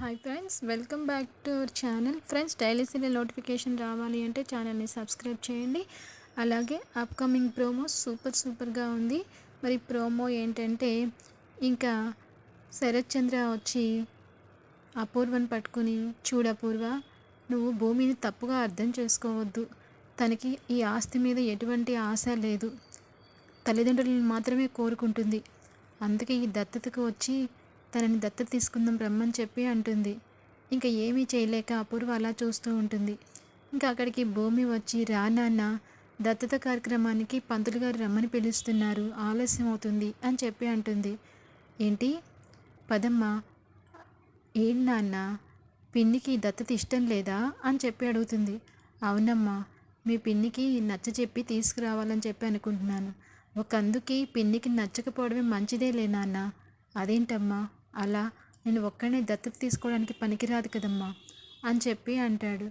Hi friends welcome back to our channel friends daily serial notification రావాలి అంటే ఛానల్ని subscribe చేయండి. అలాగే అప్కమింగ్ ప్రోమో సూపర్ సూపర్గా ఉంది. మరి ప్రోమో ఏంటంటే ఇంకా శరత్ చంద్ర వచ్చి అపూర్వని పట్టుకుని చూడు అపూర్వ నువ్వు భూమిని తప్పుగా అర్థం చేసుకోవద్దు. తనకి ఈ ఆస్తి మీద ఎటువంటి ఆశ లేదు. తల్లిదండ్రులను మాత్రమే కోరుకుంటుంది. అందుకే ఈ దత్తతకు వచ్చి తనని దత్తత తీసుకుందాం రమ్మని చెప్పి అంటుంది. ఇంకా ఏమీ చేయలేక అపూర్వ అలా చూస్తూ ఉంటుంది. ఇంకా అక్కడికి భూమి వచ్చి రా నాన్న దత్తత కార్యక్రమానికి పంతులు గారు రమ్మని పిలుస్తున్నారు. ఆలస్యం అవుతుంది అని చెప్పి అంటుంది. ఏంటి? పదమ్మ ఏంటి నాన్న పిన్నికి దత్తత ఇష్టం లేదా అని చెప్పి అడుగుతుంది. అవునమ్మా మీ పిన్నికి నచ్చ చెప్పి తీసుకురావాలని చెప్పి అనుకుంటున్నాను. ఒక అందుకి పిన్నికి నచ్చకపోవడమే మంచిదే నాన్న. అదేంటమ్మా? అలా నేను ఒక్కడనే దత్తత తీసుకోవడానికి పనికిరాదు కదమ్మా అని చెప్పి అంటాడు.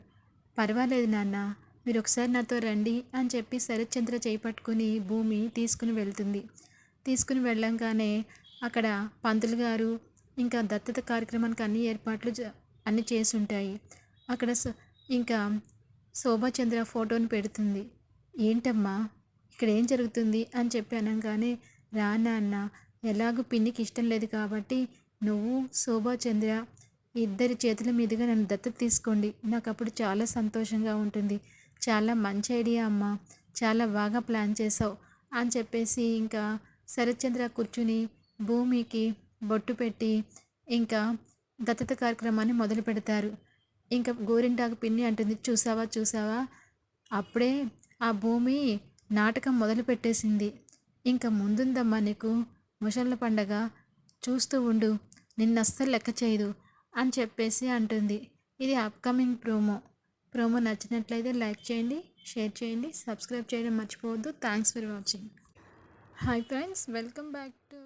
పర్వాలేదు నాన్న మీరు ఒకసారి నాతో రండి అని చెప్పి శరత్చంద్ర చేయి పట్టుకుని భూమి తీసుకుని వెళ్తుంది. తీసుకుని వెళ్ళంగానే అక్కడ పంతులు గారు ఇంకా దత్తత కార్యక్రమానికి అన్ని ఏర్పాట్లు అన్ని చేసి ఉంటాయి అక్కడ ఇంకా శోభాచంద్ర ఫోటోని పెడుతుంది. ఏంటమ్మా ఇక్కడ ఏం జరుగుతుంది అని చెప్పి అనగానే రా నాన్న ఎలాగో పిన్నికి ఇష్టం లేదు కాబట్టి నువ్వు శోభాచంద్ర ఇద్దరి చేతుల మీదుగా నన్ను దత్తత తీసుకోండి. నాకు అప్పుడు చాలా సంతోషంగా ఉంటుంది. చాలా మంచి ఐడియా అమ్మ. చాలా బాగా ప్లాన్ చేసావు అని చెప్పేసి ఇంకా శరత్చంద్ర కూర్చుని భూమికి బొట్టు పెట్టి ఇంకా దత్తత కార్యక్రమాన్ని మొదలు పెడతారు. ఇంకా గోరింటాకు పిన్ని అంటుంది చూసావా చూసావా? అప్పుడే ఆ భూమి నాటకం మొదలు పెట్టేసింది ఇంకా ముందుందమ్మా నీకు ముసళ్ళ పండగ చూస్తూ ఉండు నిన్న అస్సలు లెక్క చేయదు అని చెప్పేసి అంటుంది. ఇది అప్కమింగ్ ప్రోమో ప్రోమో నచ్చినట్లయితే లైక్ చేయండి షేర్ చేయండి సబ్స్క్రైబ్ చేయడం మర్చిపోవద్దు. Thanks for watching hi friends welcome back to